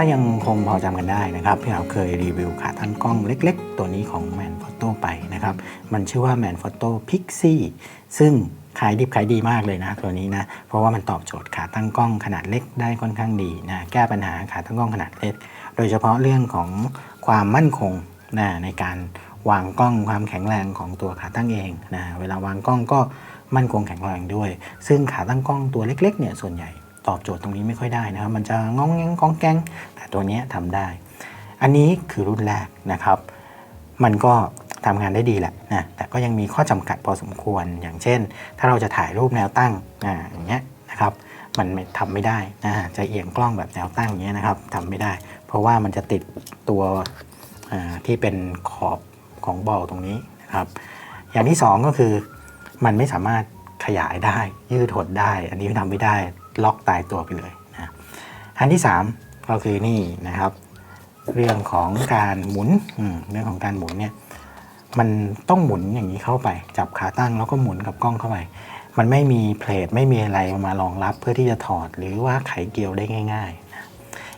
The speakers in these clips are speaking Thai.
ถ้ายังคงพอจำกันได้นะครับพี่เราเคยรีวิวขาตั้งกล้องเล็กๆ ตัวนี้ของ Man Photo ไปนะครับ มันชื่อว่า Man Photo Pixie ซึ่งขายดิบขายดีมากเลยนะตัวนี้นะ เพราะว่ามันตอบโจทย์ขาตั้งกล้องขนาดเล็กได้ค่อนข้างดีนะแก้ปัญหาขาตั้งกล้องขนาดเล็ก โดยเฉพาะเรื่องของความมั่นคงนะในการวางกล้องความแข็งแรงของตัวขาตั้งเองนะเวลาวางกล้องก็มั่นคงแข็งแรงด้วย ซึ่งขาตั้งกล้องตัวเล็กๆเนี่ยส่วนใหญ่ ตอบโจทย์ตรงนี้ไม่ค่อยได้นะครับ มันจะงองแงงก้องแกงแต่ตัวนี้ยทำได้ อันนี้คือรุ่นแรกนะครับ มันก็ทำงานได้ดีแหละนะแต่ก็ยังมีข้อจำกัดพอสมควรอย่างเช่น ถ้าเราจะถ่ายรูปแนวตั้งอ่าอย่างเงี้ยนะครับมันไม่ทำไม่ได้นะจะเอียงกล้องแบบแนวตั้งอย่างเงี้ยนะครับทำไม่ได้ เพราะว่ามันจะติดตัวที่เป็นขอบของบอลตรงนี้นะครับ อย่างที่สองก็คือมันไม่สามารถขยายได้ยืดหดได้ อันนี้ทำไม่ได้ ล็อกตายตัวไปเลยนะอันที่สามก็คือนี่นะครับ เรื่องของการหมุนมเรื่องของการหมุนเนี่ยมันต้องหมุนอย่างนี้เข้าไป จับขาตั้งแล้วก็หมุนกับกล้องเข้าไป มันไม่มีเพลทไม่มีอะไรมารองรับเพื่อที่จะถอดหรือว่าไขเกลียวได้ง่ายๆนะ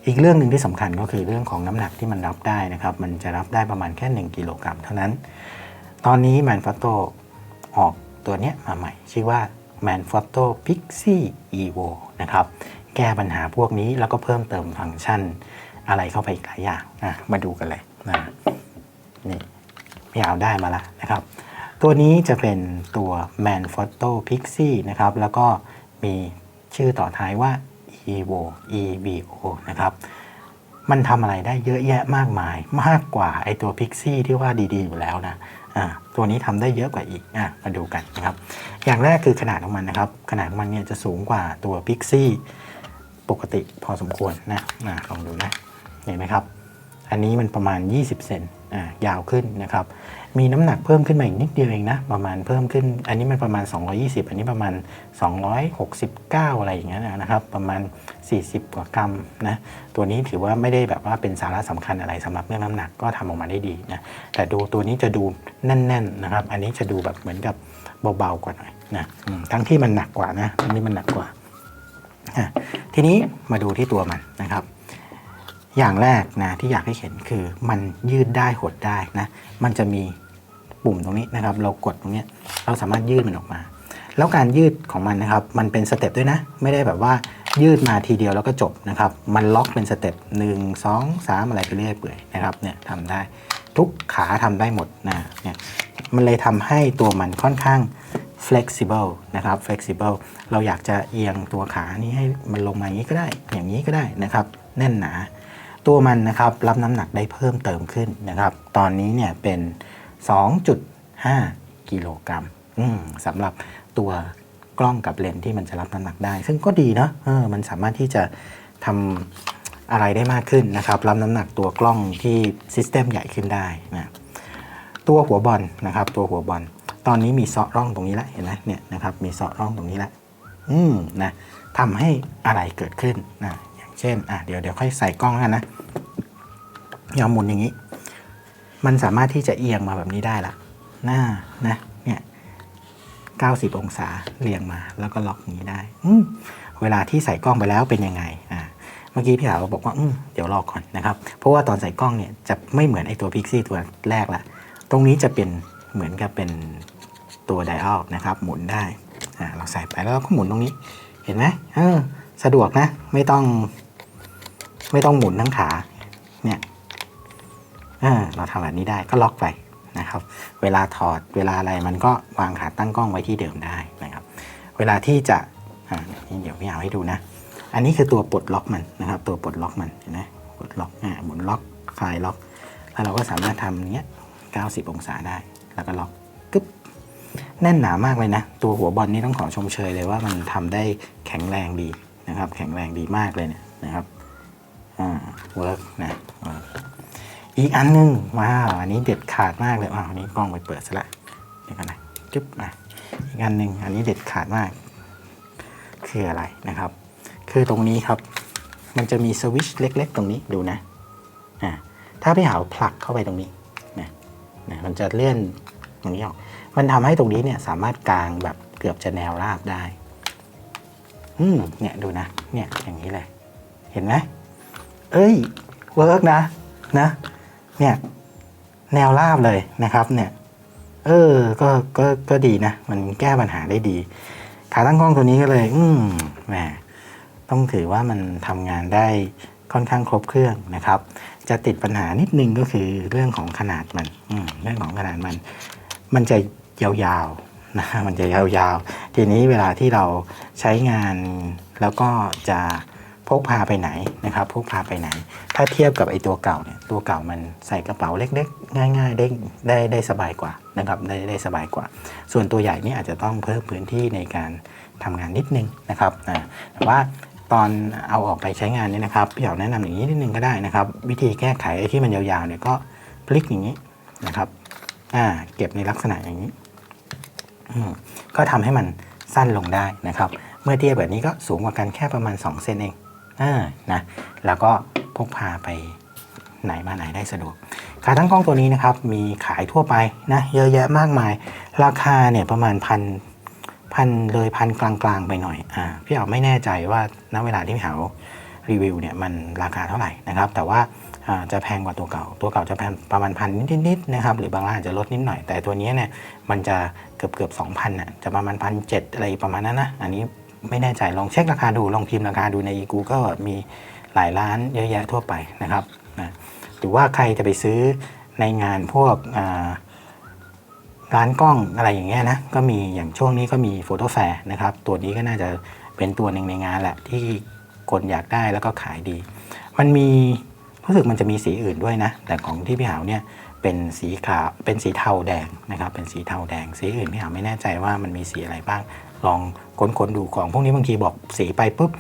อีกเรื่องหนึ่งที่สำคัญก็คือเรื่องของน้ำหนักที่มันรับได้นะครับ มันจะรับได้ประมาณแค่ 1กิโลกรัมเท่านั้น ตอนนี้ Manfrotto ออกตัวเนี้ยมาใหม่ ชื่อว่า Manfrotto Pixie Evo นะครับ แก้ปัญหาพวกนี้แล้วก็เพิ่มเติมฟังก์ชันอะไรเข้าไปอีกหลายอย่างอะมาดูกันเลยนะนี่พี่เอาได้มาแล้วนะครับ ตัวนี้จะเป็นตัว Manfrotto Pixie นะครับ แล้วก็มีชื่อต่อท้ายว่า Evo Evo นะครับ มันทำอะไรได้เยอะแยะมากมาย มากกว่าไอตัวพิกซี่ที่ว่าดีๆ อยู่แล้วนะตัวนี้ทำได้เยอะกว่าอีกอมาดูกันนะครับ อย่างแรกคือขนาดของมันนะครับ ขนาดของมันเนี่ยจะสูงกว่าตัวพิกซี่ปกติพอสมควรนะอะลองดูนะ เห็นไหมครับ อันนี้มันประมาณ 20 เซนยาวขึ้นนะครับ มีน้ำหนักเพิ่มขึ้นมาอีกนิดเดียวเองนะ ประมาณเพิ่มขึ้น อันนี้มันประมาณ 220 อันนี้ประมาณ 269 อะไรอย่างเงี้ยนะครับ ประมาณ 40 กว่ากรัมนะ ตัวนี้ถือว่าไม่ได้แบบว่าเป็นสาระสำคัญอะไรสำหรับเรื่องน้ำหนักก็ทำออกมาได้ดีนะ แต่ดูตัวนี้จะดูแน่นๆนะครับ อันนี้จะดูแบบเหมือนกับเบาๆกว่าหน่อยนะ ทั้งที่มันหนักกว่านะ อันนี้มันหนักกว่าอะทีนี้มาดูที่ตัวมันนะครับอย่างแรกนะที่อยากให้เห็นคือมันยืดได้หดได้นะมันจะมี ปุ่มตรงนี้นะครับ เรากดตรงนี้เราสามารถยืดมันออกมา แล้วการยืดของมันนะครับ มันเป็นสเต็ปด้วยนะ ไม่ได้แบบว่ายืดมาทีเดียวแล้วก็จบนะครับ มันล็อกเป็นสเต็ปหนึ่งสองสามอะไรไปเรื่อยเปื่อยนะครับเนี่ยทำได้ทุกขาทำได้หมดนะเนี่ยมันเลยทำให้ตัวมันค่อนข้าง flexible นะครับ flexible เราอยากจะเอียงตัวขานี้ให้มันลงมาอย่างนี้ก็ได้ อย่างนี้ก็ได้นะครับ แน่นหนา ตัวมันนะครับรับน้ำหนักได้เพิ่มเติมขึ้นนะครับ ตอนนี้เนี่ยเป็น 2.5 กิโลกรัมสำหรับตัวกล้องกับเลนที่มันจะรับน้ำหนักได้ ซึ่งก็ดีเนาะออมันสามารถที่จะทำอะไรได้มากขึ้นนะครับ รับน้ำหนักตัวกล้องที่ซิสเต็มใหญ่ขึ้นได้นะตัวหัวบอลนะครับ ตัวหัวบอลตอนนี้มีเซาะร่องตรงนี้แล้วเห็นไหมเนี่ยนะครับมีเซาะร่องตรงนี้แล้วอืมนะทำให้อะไรเกิดขึ้นนะอย่างเช่นอะเดี๋ยวเดี๋ยวค่อยใส่กล้องกันนะยอมหมุนอย่างนี้ มันสามารถที่จะเอียงมาแบบนี้ได้ละหน้านะเนี่ย90 องศาเรียงมาแล้วก็ล็อกอย่างนี้ได้อืเวลาที่ใส่กล้องไปแล้วเป็นยังไงอ่าเมื่อกี้พี่สาวบอกว่าเดี๋ยวรอก่อนนะครับ เพราะว่าตอนใส่กล้องเนี่ยจะไม่เหมือนไอตัวพิกซี่ตัวแรกละตรงนี้จะเป็นเหมือนกับเป็นตัวไดอัลนะครับ หมุนได้อ่าเราใส่ไปแล้วก็หมุนตรงนี้เห็นไหมเออสะดวกนะ ไม่ต้อง ไม่ต้องหมุนทั้งขาเนี่ย เราทำแบบนี้ได้ก็ล็อกไปนะครับ เวลาถอดเวลาอะไรมันก็วางขาตั้งกล้องไว้ที่เดิมได้นะครับ เวลาที่จะนี่เดี๋ยวพี่เอาให้ดูนะ อันนี้คือตัวปลดล็อกมันนะครับ ตัวปลดล็อกมันเห็นไหมปลดล็อกอ่าหมุนล็อกคลายล็อก แล้วเราก็สามารถทำอย่างเนี้ย 90 องศาได้ แล้วก็ล็อกกึ๊บแน่นหนามากเลยนะ ตัวหัวบอลนี่ต้องขอชมเชยเลยว่ามันทำได้แข็งแรงดีนะครับ แข็งแรงดีมากเลยเนี่ยนะครับอ่าเวิร์กนะ อีกอันหนึงว้าวอันนี้เด็ดขาดมากเลยว้าวอันนี้กล้องไปเปิดซะละเดี๋ยวกันนะจึ๊บมาอีกอันหนึ่งอันนี้เด็ดขาดมาก คืออะไรนะครับ คือตรงนี้ครับ มันจะมีสวิตช์เล็ก ๆ ตรงนี้ดูนะอ่าถ้าพี่หาวผลักเข้าไปตรงนี้นะนะมันจะเลื่อนตรงนี้ออก มันทำให้ตรงนี้เนี่ยสามารถกางแบบเกือบจะแนวราบได้ อืมเนี่ยดูนะ เนี่ยอย่างนี้เลย เห็นไหมเอ้ยเวิร์กนะนะ เนี่ย แนวราบเลยนะครับ เนี่ย เออ ก็ก็ก็ดีนะ มันแก้ปัญหาได้ดี ขาตั้งกล้องตัวนี้ก็เลย อืมแหมต้องถือว่ามันทำงานได้ค่อนข้างครบเครื่องนะครับ จะติดปัญหานิดนึงก็คือเรื่องของขนาดมันอืมเรื่องของขนาดมัน มันจะยาวๆนะมันจะยาวๆ ทีนี้เวลาที่เราใช้งานแล้วก็จะ พกพาไปไหนนะครับพกพาไปไหน ถ้าเทียบกับไอ้ตัวเก่าเนี่ยตัวเก่ามันใส่กระเป๋าเล็กๆ ง่ายๆได้ได้ได้สบายกว่านะครับได้ได้สบายกว่า ส่วนตัวใหญ่นี่อาจจะต้องเพิ่มพื้นที่ในการทำงานนิดนึงนะครับแต่ว่าตอนเอาออกไปใช้งานเนี่ยนะครับพี่เหยาแนะนำอย่างนี้นิดนึงก็ได้นะครับ วิธีแก้ไขไอ้ที่มันยาวๆเนี่ยก็พลิกอย่างนี้นะครับอ่าเก็บในลักษณะอย่างนี้อืก็ทำให้มันสั้นลงได้นะครับ เมื่อเทียบแบบนี้ก็สูงกว่ากันแค่ประมาณ 2 เซนเอง อ่านะแล้วก็พกพาไปไหนมาไหนได้สะดวกขาตั้งกล้องตัวนี้นะครับมีขายทั่วไปนะเยอะแยะมากมาย ราคาเนี่ยประมาณพันพันเลยพันกลางๆ ไปหน่อยอ่าพี่เอาไม่แน่ใจว่าณเวลาที่พี่เอารีวิวเนี่ยมันราคาเท่าไหร่นะครับ แต่ว่าจะแพงกว่าตัวเก่า ตัวเก่าจะแพงประมาณพันนิดๆนะครับ หรือบางร้านอาจจะลดนิดหน่อย แต่ตัวนี้เนี่ยมันจะเกือบเกือบสองพันอะจะประมาณพันเจ็ดอะไรประมาณนั้นนะ อันนี้ ไม่แน่ใจลองเช็คราคาดูลองพิมพ์ราคาดูใน Google มีหลายร้านเยอะแยะทั่วไปนะครับนะหรือว่าใครจะไปซื้อในงานพวกร้านกล้องอะไรอย่างเงี้ยนะก็มีอย่างช่วงนี้ก็มีโฟโต้แฟร์นะครับตัวนี้ก็น่าจะเป็นตัวหนึ่งในงานแหละที่คนอยากได้แล้วก็ขายดี มันมีรู้สึกมันจะมีสีอื่นด้วยนะ แต่ของที่พี่หาวเนี่ยเป็นสีขาวเป็นสีเทาแดงนะครับ เป็นสีเทาแดง สีอื่นพี่หาวไม่แน่ใจว่ามันมีสีอะไรบ้าง ลองค้นๆดูของพวกนี้บางทีบอกสีไปปุ๊บ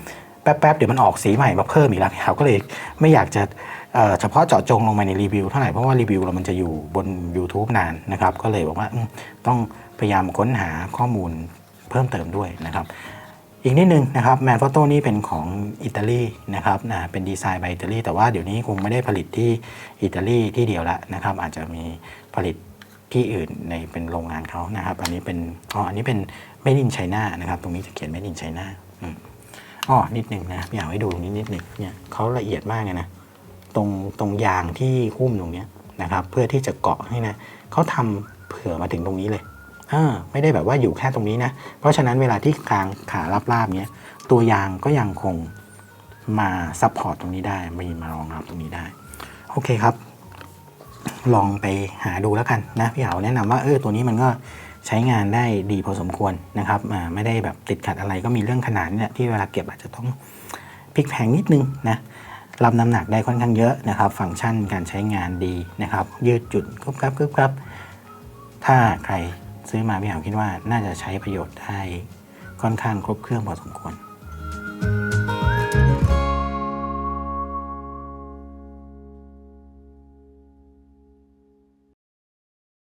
แป๊บๆเดี๋ยวมันออกสีใหม่มาเพิ่มอีกแล้วพี่หาวก็เลยไม่อยากจะเฉพาะเจาะจงลงมาในรีวิวเท่าไหร่ เพราะว่ารีวิวเรามันจะอยู่บน YouTube นานนะครับ ก็เลยบอกว่าต้องพยายามค้นหาข้อมูลเพิ่มเติมด้วยนะครับ อีกนิดนึงนะครับแมนฟอโต้นี่เป็นของอิตาลีนะครับนะเป็นดีไซน์ by อิตาลีแต่ว่าเดี๋ยวนี้คงไม่ได้ผลิตที่อิตาลีที่เดียวละนะครับ อาจจะมีผลิต ที่อื่นในเป็นโรงงานเขานะครับ อันนี้เป็นอ๋ออันนี้เป็น made in China นะครับ ตรงนี้จะเขียน made in China อืมอ๋อนิดนึงนะอยากให้ดูตรงนี้นิดนึงเนี่ยเขาละเอียดมากเลยนะตรงตรงยางที่หุ้มตรงเนี้ยนะครับ เพื่อที่จะเกาะให้นะเขาทำเผื่อมาถึงตรงนี้เลยอ่าไม่ได้แบบว่าอยู่แค่ตรงนี้นะ เพราะฉะนั้นเวลาที่กลางขาราบเนี้ย ตัวยางก็ยังคงมาซัพพอร์ตตรงนี้ได้มีมารองรับตรงนี้ได้ โอเคครับ ลองไปหาดูแล้วกันนะพี่เหาแนะนำว่าเออตัวนี้มันก็ใช้งานได้ดีพอสมควรนะครับไม่ได้แบบติดขัดอะไรก็มีเรื่องขนาดนี้แหละที่เวลาเก็บอาจจะต้องพลิกแพงนิดนึงนะรับน้ำหนักได้ค่อนข้างเยอะนะครับ ฟังก์ชันการใช้งานดีนะครับ ยืดจุดกรุบกรับกรุบกรับ ถ้าใครซื้อมาพี่หาคิดว่าน่าจะใช้ประโยชน์ได้ค่อนข้างครบเครื่องพอสมควร